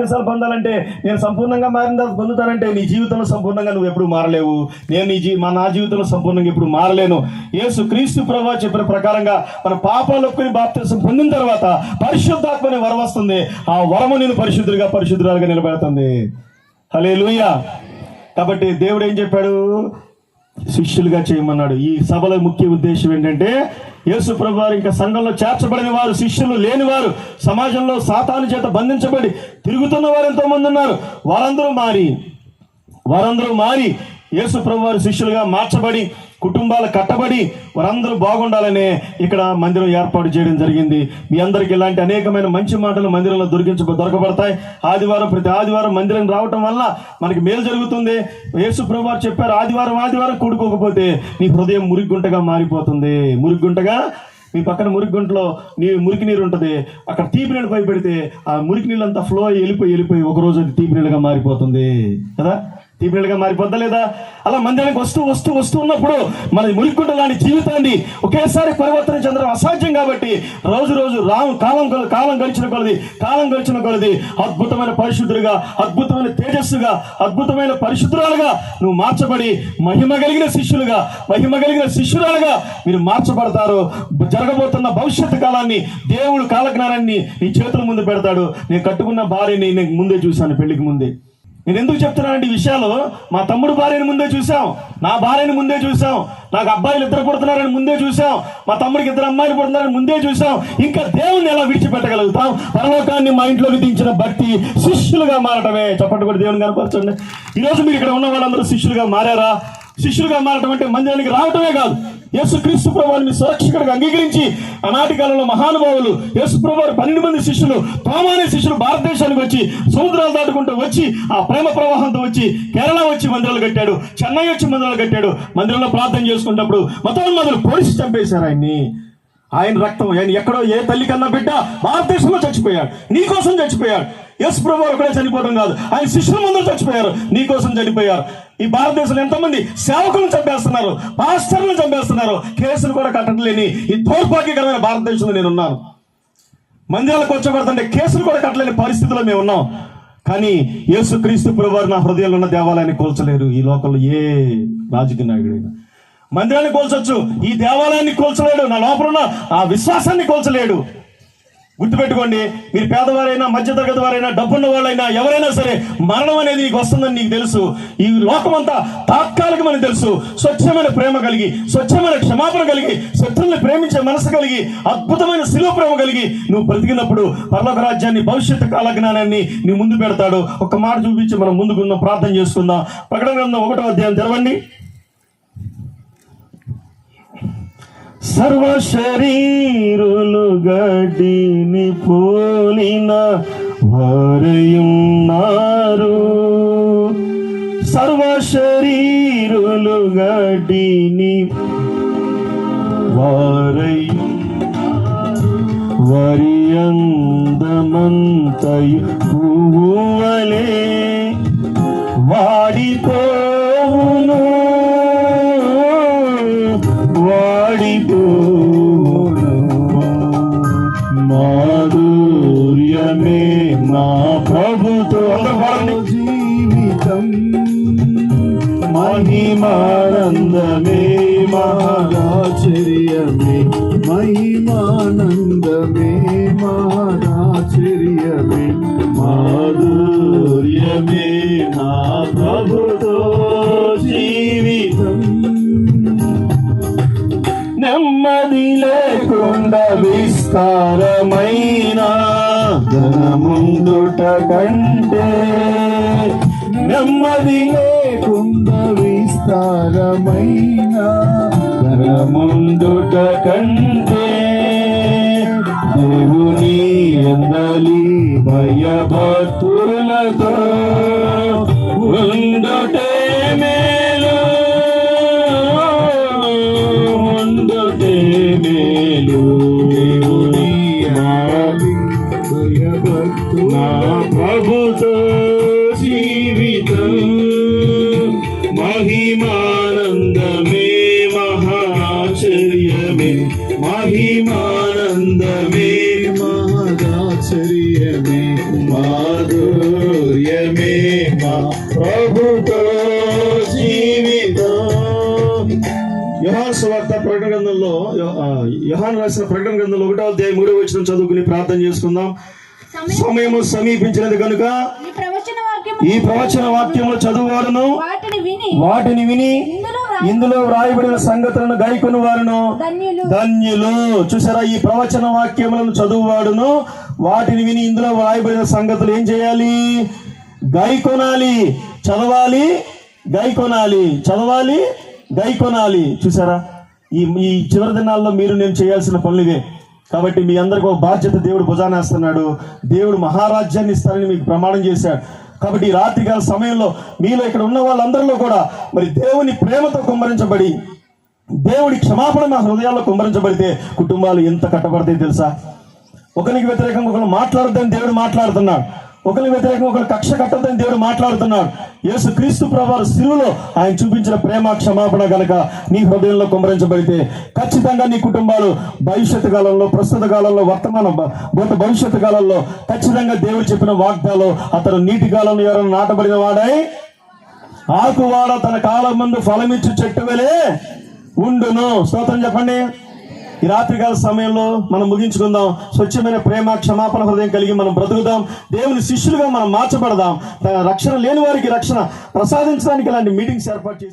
బాప్తిసాలు పొందాలంటే నేను సంపూర్ణంగా మారిన పొందుతానంటే నీ జీవితంలో సంపూర్ణంగా నువ్వు ఎప్పుడు మారలేవు. నేను నీ జీ మా నా జీవితంలో సంపూర్ణంగా ఎప్పుడు మారలేను. యేసు క్రీస్తు ప్రభా చెప్పిన ప్రకారంగా మన పాపాలు ఒప్పుకొని బాప్తిసం పొందిన తర్వాత పరిశుద్ధాత్మని వరం వస్తుంది. ఆ వరము నేను పరిశుద్ధులుగా పరిశుద్ధురాలుగా నిలబెడుతుంది. హలే కాబట్టి దేవుడు ఏం చెప్పాడు? శిష్యులుగా చేయమన్నాడు. ఈ సభల ముఖ్య ఉద్దేశం ఏంటంటే యేసు ప్రభు వారు ఇంకా సంఘంలో చేర్చబడిన వారు శిష్యులు లేని వారు సమాజంలో సాతాను చేత బంధించబడి తిరుగుతున్న వారు ఎంతో మంది ఉన్నారు. వారందరూ మారి వారందరూ మారి యేసు ప్రభు వారి శిష్యులుగా మార్చబడి కుటుంబాలు కట్టబడి వారందరూ బాగుండాలనే ఇక్కడ మందిరం ఏర్పాటు చేయడం జరిగింది. మీ అందరికి ఇలాంటి అనేకమైన మంచి మాటలు మందిరంలో దొరికించ దొరకబడతాయి. ఆదివారం ప్రతి ఆదివారం మందిరం రావటం వల్ల మనకి మేలు జరుగుతుంది. యేసు ప్రభు వారు చెప్పారు ఆదివారం ఆదివారం కూడుకోకపోతే నీ హృదయం మురిగుంటగా మారిపోతుంది. మురిగ్గుంటగా మీ పక్కన మురికి గుంటలో నీ మురికి నీరు ఉంటుంది. అక్కడ తీపి నీళ్ళు పై పెడితే ఆ మురికి నీళ్ళంతా ఫ్లో అయ్యి వెళ్ళిపోయి వెళ్ళిపోయి ఒక రోజు అది తీపి నీళ్ళుగా మారిపోతుంది. కదా? తీపి నీళ్ళుగా మారిపోద్దా లేదా? అలా మందిరానికి వస్తూ వస్తూ వస్తూ ఉన్నప్పుడు మన మురికిగుంట లాంటి జీవితాన్ని ఒకేసారి పరివర్తన చెందడం అసాధ్యం కాబట్టి రోజు రోజు రాము కాలం కాలం గడిచిన కొలది కాలం గడిచిన కొలది అద్భుతమైన పరిశుద్ధులుగా అద్భుతమైన తేజస్సుగా అద్భుతమైన పరిశుద్ధురాలుగా నువ్వు మార్చబడి మహిమ కలిగిన శిష్యులుగా మహిమ కలిగిన శిష్యురాలుగా మీరు మార్చబడతారు. జరగబోతున్న భవిష్యత్ కాలాన్ని దేవుడు కాలజ్ఞానాన్ని నీ చేతుల ముందు పెడతాడు. నేను కట్టుకున్న భార్యని నేను ముందే చూశాను పెళ్ళికి ముందే. నేను ఎందుకు చెప్తున్నానంటే ఈ విషయాలు? మా తమ్ముడు భార్యని ముందే చూసాం నా భార్యని ముందే చూసాం నాకు అబ్బాయిలు ఇద్దరు పుడుతున్నారని ముందే చూసాం మా తమ్ముడికి ఇద్దరు అమ్మాయిలు పుడుతున్నారని ముందే చూసాం ఇంకా దేవుణ్ణి ఎలా విడిచిపెట్టగలుగుతాం? పరలోకాన్ని మా ఇంట్లో విధించిన భక్తి శిష్యులుగా మారటమే. చెప్పండి కూడా దేవుని కనపరచండి. ఈరోజు మీరు ఇక్కడ ఉన్న వాళ్ళందరూ శిష్యులుగా మారారా? శిష్యులుగా మారటం అంటే మందిరానికి రావటమే కాదు. యేసు ప్రభావాన్ని ప్రభువారిని అంగీకరించి ఆనాటి కాలంలో మహానుభావులు యేసు ప్రభువారి పన్నెండు మంది శిష్యులు తోమానే శిష్యులు భారతదేశానికి వచ్చి సముద్రాలు దాటుకుంటూ వచ్చి ఆ ప్రేమ ప్రవాహంతో వచ్చి కేరళ వచ్చి మందిరాలు కట్టాడు చెన్నై వచ్చి మందిరాలు కట్టాడు. మందిరంలో ప్రార్థన చేసుకున్నప్పుడు మతోన్మాదులు పొడిచి చంపేశారు ఆయన్ని. ఆయన రక్తం ఆయన ఎక్కడో ఏ తల్లి కన్నా బిడ్డ భారతదేశంలో చచ్చిపోయాడు. నీ కోసం చచ్చిపోయాడు. యశ్ ప్రభు కూడా చనిపోవడం కాదు. ఆయన శిష్యుల ముందు చచ్చిపోయారు. నీ కోసం చనిపోయారు. ఈ భారతదేశంలో ఎంతమంది సేవకులను చంపేస్తున్నారు పాస్టర్లను చంపేస్తున్నారు కేసులు కూడా కట్టలేని ఈ దౌర్భాగ్యకరమైన భారతదేశంలో నేను ఉన్నాను. మందిరాలకు వచ్చబడుతుంటే కేసులు కూడా కట్టలేని పరిస్థితిలో మేము ఉన్నాం. కానీ యేసు క్రీస్తు ప్రభువారు నా హృదయంలో ఉన్న దేవాలయాన్ని కూల్చలేరు. ఈ లోకంలో ఏ రాజకీయ నాయకుడైనా. మందిరాన్ని కోల్చొచ్చు. ఈ దేవాలయాన్ని కోల్చలేడు. నా లోపల ఉన్న ఆ విశ్వాసాన్ని కోల్చలేడు. గుర్తుపెట్టుకోండి మీరు పేదవారైనా మధ్యతరగతి వారైనా డబ్బున్న వాళ్ళైనా ఎవరైనా సరే మరణం అనేది నీకు వస్తుందని నీకు తెలుసు. ఈ లోకమంతా తాత్కాలికమని తెలుసు. స్వచ్ఛమైన ప్రేమ కలిగి స్వచ్ఛమైన క్షమాపణ కలిగి శత్రువుని ప్రేమించే మనసు కలిగి అద్భుతమైన శిలువ ప్రేమ కలిగి నువ్వు బ్రతికినప్పుడు పర్లోక రాజ్యాన్ని భవిష్యత్తు కాలజ్ఞానాన్ని నీ ముందు పెడతాడు. ఒక మాట చూపించి మనం ముందుకుందాం ప్రార్థన చేసుకుందాం. ప్రకటన గ్రంథం ఒకటో అధ్యాయం తెరవండి. సర్వ శరీరులు గడ్డిని పోలిన వారయున్నారు. సర్వ శరీరులు గడ్డిని వారయు వరి అందమంతయు మహారాచర్యమే మహిమానందమే మహారాచర్యమే మాధుర్యమే నా ప్రభుతో జీవితం. నెమ్మది లేకుండా విస్తారమైన ధనముందుట కంటే నెమ్మది లేకుండా విస్తారమైన ధనముందుట కంటే దేవుని ఎందలి భయభక్తులతో ఉండుటే మేలు. ఉండుటే మేలు. దేవుని మాలి భయభక్తు ప్రభుతో జీవితం మహిమా ప్రభుతో జీవితం. యోహాన్ సువార్త ప్రకటన గ్రంథంలో యోహాన్ రాసిన ప్రకటన గ్రంథంలో ఒకటో అధ్యాయం మూడో వచ్చిన చదువుకుని ప్రార్థన చేసుకుందాం. సమయము సమీపించినది కనుక ఈ ప్రవచన వాక్యములు చదువువారును వాటిని విని ఇందులో వ్రాయబడిన సంగతులను గైకొని వారును ధన్యులు. ధన్యులు. చూసారా ఈ ప్రవచన వాక్యములను చదువువాడును. వాటిని విని ఇందులో వ్రాయబడిన సంగతులు ఏం చేయాలి? గై కొనాలి చదవాలి గై కొనాలి చదవాలి గై కొనాలి. చూసారా? ఈ ఈ చివరి దినాల్లో మీరు నేను చేయాల్సిన పనులు ఇవే. కాబట్టి మీ అందరికి ఒక బాధ్యత దేవుడు భుజానేస్తున్నాడు దేవుడు మహారాజ్యాన్ని ఇస్తారని మీకు ప్రమాణం చేశాడు. కాబట్టి ఈ రాత్రికాల సమయంలో మీలో ఇక్కడ ఉన్న వాళ్ళందరిలో కూడా మరి దేవుని ప్రేమతో కుమ్మరించబడి దేవుడి క్షమాపణ మా హృదయాల్లో కుమ్మరించబడితే కుటుంబాలు ఎంత కట్టబడతాయి తెలుసా? ఒకరికి వ్యతిరేకంగా ఒకరు మాట్లాడద్దని దేవుడు మాట్లాడుతున్నాడు. ఒకరి వ్యతిరేకంగా ఒకరు కక్ష కట్టద్దని దేవుడు మాట్లాడుతున్నాడు. యేసు క్రీస్తు ప్రభావ శిలువలో ఆయన చూపించిన ప్రేమ క్షమాపణ గనక నీ హృదయంలో కుమరించబడితే ఖచ్చితంగా నీ కుటుంబాలు భవిష్యత్ కాలంలో ప్రస్తుత కాలంలో వర్తమానం భ- భవిష్యత్తు కాలంలో ఖచ్చితంగా దేవుడు చెప్పిన వాగ్దాలు అతను నీటి కాలంలో ఎవరైనా నాటబడిన వాడై ఆకువాడ తన కాలం ముందు ఫలమిచ్చు చెట్టు వెలే ఉండును. స్తోత్రం చెప్పండి. ఈ రాత్రికాల సమయంలో మనం ముగించుకుందాం. స్వచ్ఛమైన ప్రేమ క్షమాపణ హృదయం కలిగి మనం బ్రతుకుదాం. దేవుని శిష్యులుగా మనం మార్చబడదాం. రక్షణ లేని వారికి రక్షణ ప్రసాదించడానికి ఇలాంటి మీటింగ్స్ ఏర్పాటు చేసి